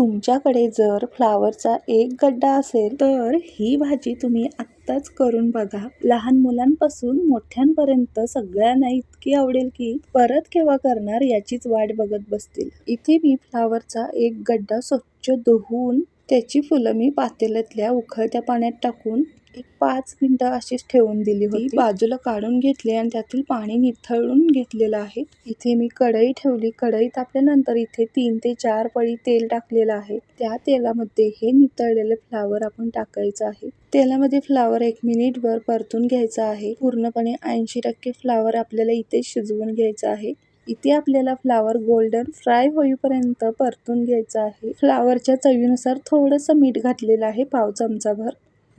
तुमच्याकडे जर फ्लावरचा एक गड्डा असेल तर ही भाजी तुम्ही आत्ताच करून बघा. लहान मुलांपासून मोठ्यांपर्यंत सगळ्यांना इतकी आवडेल की परत केव्हा करणार याचीच वाट बघत बसतील. इथे मी फ्लावरचा एक गड्डा स्वच्छ धुवून त्याची फुलं मी पातेल्यातल्या उकळत्या पाण्यात टाकून एक पाच मिनिटं अशीच ठेवून दिली होती. बाजूला काढून घेतले आणि त्यातील पाणी निथळून घेतलेलं आहे. इथे मी कढई ठेवली. कढई तापल्यानंतर इथे तीन ते चार पळी तेल टाकलेलं आहे. त्या तेलामध्ये हे नितळलेले फ्लावर आपण टाकायचं आहे. तेलामध्ये फ्लावर एक मिनिट भर परतून घ्यायचा आहे. पूर्णपणे ऐंशी टक्के फ्लावर आपल्याला इथे शिजवून घ्यायचं आहे. इथे आपल्याला फ्लावर गोल्डन फ्राय होईपर्यंत परतून घ्यायचं आहे. फ्लावरच्या चवीनुसार थोडंसं मीठ घातलेलं आहे पाव चमचाभर.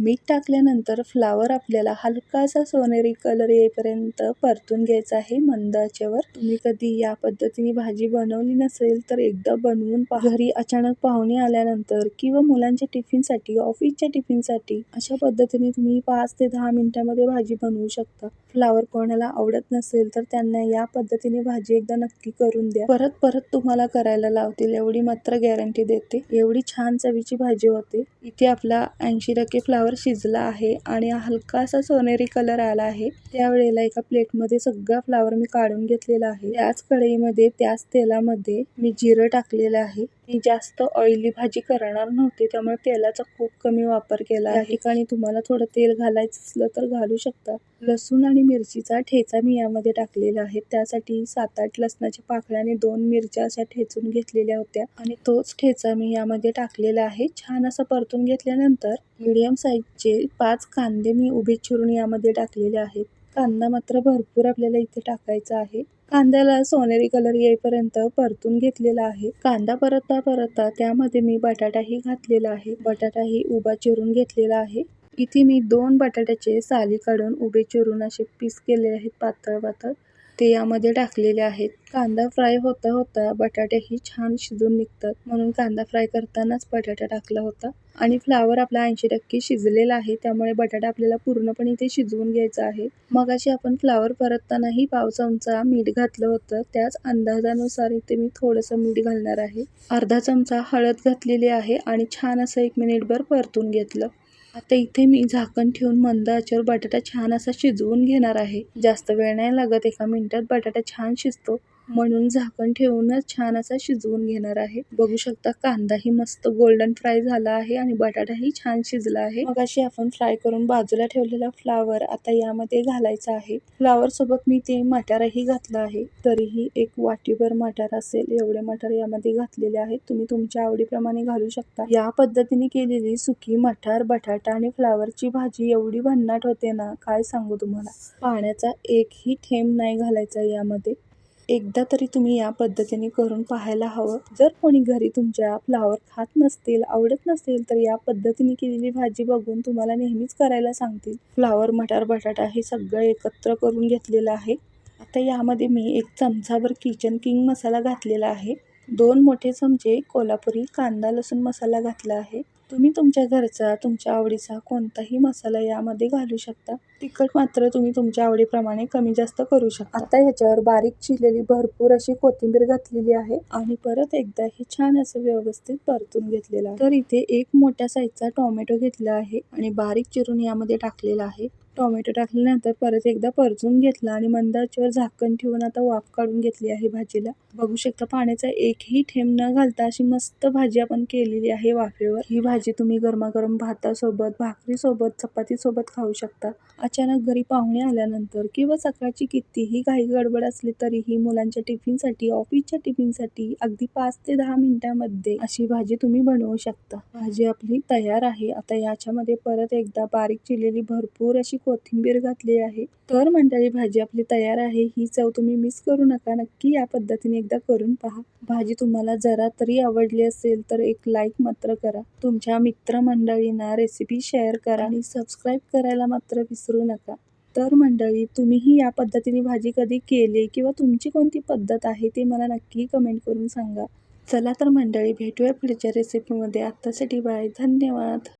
मीठ टाकल्यानंतर फ्लावर आपल्याला हलकासा सोनेरी कलर येईपर्यंत परतून घ्यायचा आहे. मंद आचेवर तुम्ही कधी या पद्धतीने भाजी बनवली नसेल तर एकदा बनवून घरी अचानक पाहुणे आल्यानंतर किंवा मुलांच्या टिफिनसाठी ऑफिसच्या टिफिनसाठी अशा पद्धतीने तुम्ही पाच ते दहा मिनिटांमध्ये भाजी बनवू शकता. फ्लावर कोणाला आवडत नसेल तर त्यांना या पद्धतीने भाजी एकदा नक्की करून द्या. परत परत तुम्हाला करायला लावतील एवढी मात्र गॅरंटी देते. एवढी छान चवीची भाजी होते. इथे आपला ऐंशी टक्के फ्लावर शिजला आहे आणि हलकासा सोनेरी कलर आला आहे. त्यावेळेला एका प्लेटमध्ये सगळा फ्लावर मी काढून घेतलेला आहे. त्याच कढईमध्ये त्याच तेलामध्ये मी जिरं टाकलेलं आहे. मी जास्त ऑइली भाजी करणार नव्हती त्यामुळे तेलाचा खूप कमी वापर केला. आहे ठिकाणी तुम्हाला थोडं तेल घालायचं असलं तर घालू शकता. लसूण आणि मिरचीचा ठेचा मी यामध्ये टाकलेला आहे. त्यासाठी सात आठ लसणाच्या पाकळ्याने दोन मिरच्या अशा ठेचून घेतलेल्या होत्या. आणि तोच ठेचा मी यामध्ये टाकलेला आहे. छान असं परतून घेतल्यानंतर मीडियम साईजचे पाच कांदे मी उभे चिरून यामध्ये टाकलेले आहेत. कांदा मात्र भरपूर आपल्याला इथे टाकायचा आहे. कांद्याला सोनेरी कलर येईपर्यंत परतून घेतलेला आहे. कांदा परतता परतता त्यामध्ये मी बटाटाही घातलेला आहे. बटाटाही उभा चिरून घेतलेला आहे. इथे मी दोन बटाट्याचे साली काढून उभे चिरून असे पीस केले आहेत पातळ पातळ ते यामध्ये टाकलेले आहेत. कांदा फ्राय होता होता बटाटेही छान शिजून निघतात. म्हणून कांदा फ्राय करतानाच बटाटा टाकला होता. आणि फ्लावर आपला ऐंशी टक्के शिजलेला आहे. त्यामुळे बटाटा आपल्याला पूर्णपणे इथे शिजवून घ्यायचा आहे. मगाशी आपण फ्लावर परततानाही पाव चमचा मीठ घातलं होतं. त्याच अंदाजानुसार इथे मी थोडंसं मीठ घालणार आहे. अर्धा चमचा हळद घातलेली आहे आणि छान असं एक मिनिटभर परतून घेतलं. आता इथे मी झाकण ठेवून मंद आचेवर बटाटा छान असा शिजवून घेणार आहे. जास्त वेळ नाही लागत एका मिनिटात बटाटा छान शिजतो. म्हणून झाकण ठेवूनच छान असा शिजवून घेणार आहे. बघू शकता कांदाही मस्त गोल्डन फ्राय झाला आहे आणि बटाटाही छान शिजला आहे. मग अशी आपण फ्राय करून बाजूला ठेवलेला फ्लावर आता यामध्ये घालायचा आहे. फ्लावर सोबत मी ते मटारही घातलं आहे. तरीही एक वाटीभर मटार असेल एवढे मटार यामध्ये घातलेले आहेत. तुम्ही तुमच्या आवडीप्रमाणे घालू शकता. या पद्धतीने केलेली सुकी मटार बटाटा आणि फ्लावरची भाजी एवढी भन्नाट होते ना काय सांगू तुम्हाला? पाण्याचा एकही थेंब नाही घालायचा यामध्ये. एकदा तरी तुम्ही या पद्धतीने करून पाहायला हवं. जर कोणी घरी तुमच्या फ्लावर खात नसतील आवडत नसेल तर या पद्धतीने केलेली भाजी बघून तुम्हाला नेहमीच करायला सांगतील. फ्लावर मटार बटाटा हे सगळं एकत्र करून घेतलेलं आहे. आता यामध्ये मी एक चमचाभर किचन किंग मसाला घातलेला आहे. दोन मोठे चमचे कोल्हापुरी कांदा लसूण मसाला घातला आहे. तुम्ही तुमच्या घरचा तुमच्या आवडीचा कोणताही मसाला यामध्ये घालू शकता. तिखट मात्र तुम्ही तुमच्या आवडीप्रमाणे कमी जास्त करू शकता. आता ह्याच्यावर बारीक चिरलेली भरपूर अशी कोथिंबीर घातलेली आहे आणि परत एकदा हे छान असं व्यवस्थित परतून घेतलेलं आहे. तर इथे एक मोठ्या साईजचा टोमॅटो घेतला आहे आणि बारीक चिरून यामध्ये टाकलेला आहे. टोमॅटो टाकल्यानंतर परत एकदा परतून घेतला आणि मंदाच्यावर झाकण ठेवून आता वाफ काढून घेतली आहे भाजीला. बघू शकता पाण्याचा एकही थेंब न घालता अशी मस्त भाजी आपण केलेली आहे वाफेवर. ही भाजी तुम्ही गरमागरम भातासोबत भाकरीसोबत चपातीसोबत खाऊ शकता. अचानक घरी पाहुणे आल्यानंतर किंवा सकाळची कितीही घाई गडबड असली तरीही मुलांच्या टिफिनसाठी ऑफिसच्या टिफिनसाठी अगदी पाच ते दहा मिनिटांमध्ये अशी भाजी तुम्ही बनवू शकता. भाजी आपली तयार आहे. आता याच्यामध्ये परत एकदा बारीक चिरलेली भरपूर अशी कोथिंबीर घातली आहे. तर मंडळी भाजी आपली तयार आहे. ही चव तुम्ही मिस करू नका. नक्की या पद्धतीने एकदा करून पहा. भाजी तुम्हाला जरा तरी आवडली असेल तर एक लाईक मात्र करा. तुमच्या मित्रमंडळींना रेसिपी शेअर करा आणि सबस्क्राईब करायला मात्र विसरू करू नका. तर मंडळी तुम्हीही या पद्धतीने भाजी कधी केली किंवा तुमची कोणती पद्धत आहे ते मला नक्की कमेंट करून सांगा. चला तर मंडळी भेटूया पुढच्या रेसिपीमध्ये आत्तासाठी बाय धन्यवाद.